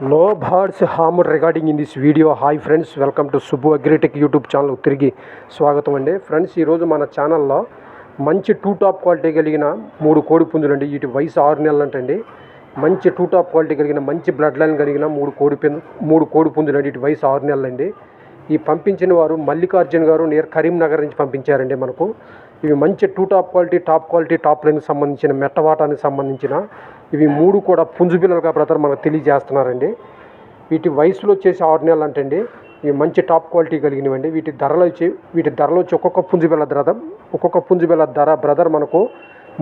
No birds hammer regarding in this video hi friends welcome to Subbu Agritech YouTube channel తిరిగి స్వాగతం అండి. Friends ఈరోజు మన ఛానల్లో మంచి టూ టాప్ క్వాలిటీ కలిగిన మూడు కోడి పుంజులు అండి. వీటి వయసు ఆరు నెలలు అంటండి. మంచి టూ టాప్ క్వాలిటీ కలిగిన మంచి బ్లడ్ లైన్ కలిగిన మూడు కోడి పుంజు మూడు కోడి పుంజులు అండి. వీటి వయసు ఆరు నెలలు అండి. ఈ పంపించిన వారు మల్లికార్జున్ గారు నియర్ కరీంనగర్ నుంచి పంపించారండి మనకు. ఇవి మంచి too top quality top quality top లైన్కి సంబంధించిన మెట్టవాటానికి సంబంధించిన ఇవి మూడు కూడా పుంజు పిల్లలుగా బ్రదర్ మనకు తెలియజేస్తున్నారండి. వీటి వయసులో వచ్చేసి ఆరు నెలలు అంటండి ఇవి మంచి టాప్ క్వాలిటీ కలిగినవండి. వీటి ధరలు వచ్చి వీటి ధరలు వచ్చి ఒక్కొక్క పుంజు బిల్ల ధర ఒక్కొక్క పుంజుబిల్ల ధర బ్రదర్ మనకు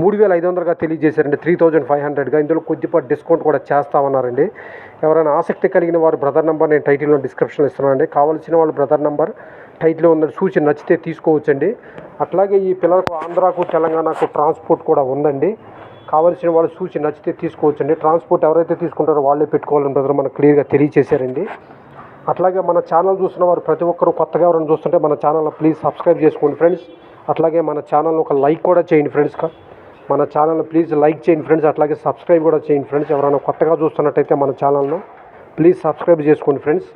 మూడు వేల ఐదు వందలుగా తెలియజేశారండి. త్రీ థౌజండ్ ఫైవ్ హండ్రెడ్గా. ఇందులో కొద్దిపాటి డిస్కౌంట్ కూడా చేస్తామన్నారండి. ఎవరైనా ఆసక్తి కలిగిన వారు బ్రదర్ నెంబర్ నేను టైటిల్లో డిస్క్రిప్షన్లో ఇస్తున్నానండి. కావాల్సిన వాళ్ళు బ్రదర్ నెంబర్ టైటిల్ ఉందని చూసి నచ్చితే తీసుకోవచ్చండి. అట్లాగే ఈ పిల్లలకు ఆంధ్రాకు తెలంగాణకు ట్రాన్స్పోర్ట్ కూడా ఉందండి. కావాల్సిన వాళ్ళు చూసి నచ్చితే తీసుకోవచ్చండి. ట్రాన్స్పోర్ట్ ఎవరైతే తీసుకుంటారో వాళ్ళే పెట్టుకోవాలని బ్రదర్ మనకు క్లియర్గా తెలియచేశారండి. అట్లాగే మన ఛానల్ చూస్తున్న వారు ప్రతి ఒక్కరు కొత్తగా ఎవరైనా చూస్తుంటే మన ఛానల్ ప్లీజ్ సబ్స్క్రైబ్ చేసుకోండి ఫ్రెండ్స్. అట్లాగే మన ఛానల్ ఒక లైక్ కూడా చేయండి ఫ్రెండ్స్ మన ఛానల్ ప్లీజ్ లైక్ చేయండి ఫ్రెండ్స్ అట్లాగే సబ్స్క్రైబ్ కూడా చేయండి ఫ్రెండ్స్. ఎవరైనా కొత్తగా చూస్తున్నట్టయితే మన ఛానల్ను ప్లీజ్ సబ్స్క్రైబ్ చేసుకోండి ఫ్రెండ్స్.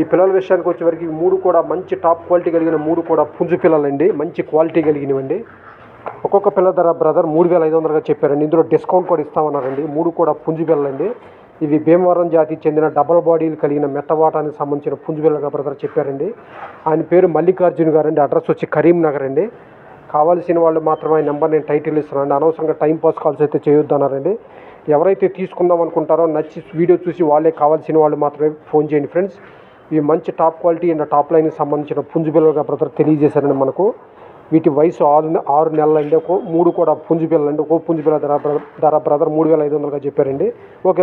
ఈ పిల్లల విషయానికి వచ్చేవరకు మూడు కూడా మంచి టాప్ క్వాలిటీ కలిగిన మూడు కూడా పుంజు పిల్లలండి. మంచి క్వాలిటీ కలిగినవండి. ఒక్కొక్క పిల్ల ధర బ్రదర్ మూడు వేల ఐదు వందలుగా చెప్పారండి. ఇందులో డిస్కౌంట్ కూడా ఇస్తామన్నారండి. మూడు కూడా పుంజు పిల్లలండి. ఇవి భీమవరం జాతికి చెందిన డబల్ బాడీలు కలిగిన మెట్టవాటానికి సంబంధించిన పుంజు పిల్లగా బ్రదర్ చెప్పారండి. ఆయన పేరు మల్లికార్జున్ గారండి. అడ్రస్ వచ్చి కరీంనగర్ అండి. కావాల్సిన వాళ్ళు మాత్రమే నెంబర్ నేను టైటిల్ ఇస్తున్నానండి అనవసరంగా టైం పాస్ కాల్స్ అయితే చేయొద్దు అన్నారండి. ఎవరైతే తీసుకుందాం అనుకుంటారో నచ్చి వీడియో చూసి వాళ్ళే కావాల్సిన వాళ్ళు మాత్రమే ఫోన్ చేయండి ఫ్రెండ్స్. ఇవి మంచి టాప్ క్వాలిటీ అండ్ టాప్ లైన్కి సంబంధించిన పుంజు పిల్లలుగా బ్రదర్ తెలియజేశారండి మనకు. వీటి వయసు ఆరు ఆరు నెలలు అండి ఒక మూడు కూడా పుంజు పిల్లలు అండి పుంజు పిల్ల ధర ధర బ్రదర్ మూడు వేల ఐదు వందలుగా చెప్పారండి. ఓకే